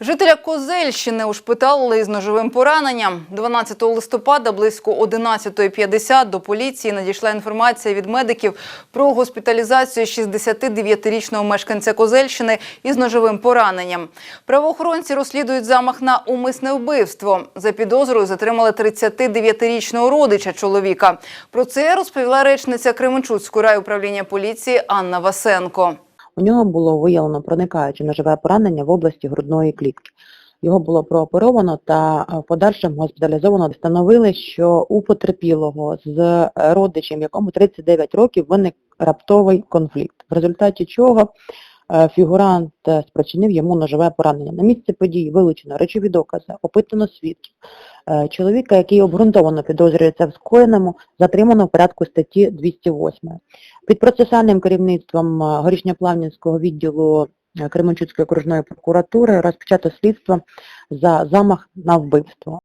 Жителя Козельщини ушпиталили із ножовим пораненням. 12 листопада близько 11.50 до поліції надійшла інформація від медиків про госпіталізацію 69-річного мешканця Козельщини із ножовим пораненням. Правоохоронці розслідують замах на умисне вбивство. За підозрою затримали 39-річного родича чоловіка. Про це розповіла речниця Кременчуцького райуправління поліції Анна Васенко. У нього було виявлено проникаюче ножове поранення в області грудної клітки. Його було прооперовано та е, в подальшому госпіталізовано. Встановили, що у потерпілого з е, родичем, якому 39 років, виник раптовий конфлікт, в результаті чого фігурант е, спричинив йому ножове поранення. На місце події вилучено речові докази, опитано свідків. Е, Чоловіка, який обґрунтовано підозрюється в скоєному, затримано в порядку статті 208. Під процесуальним керівництвом е, Горішньоплавнівського відділу е, Кременчуцької окружної прокуратури розпочато слідство за замах на вбивство.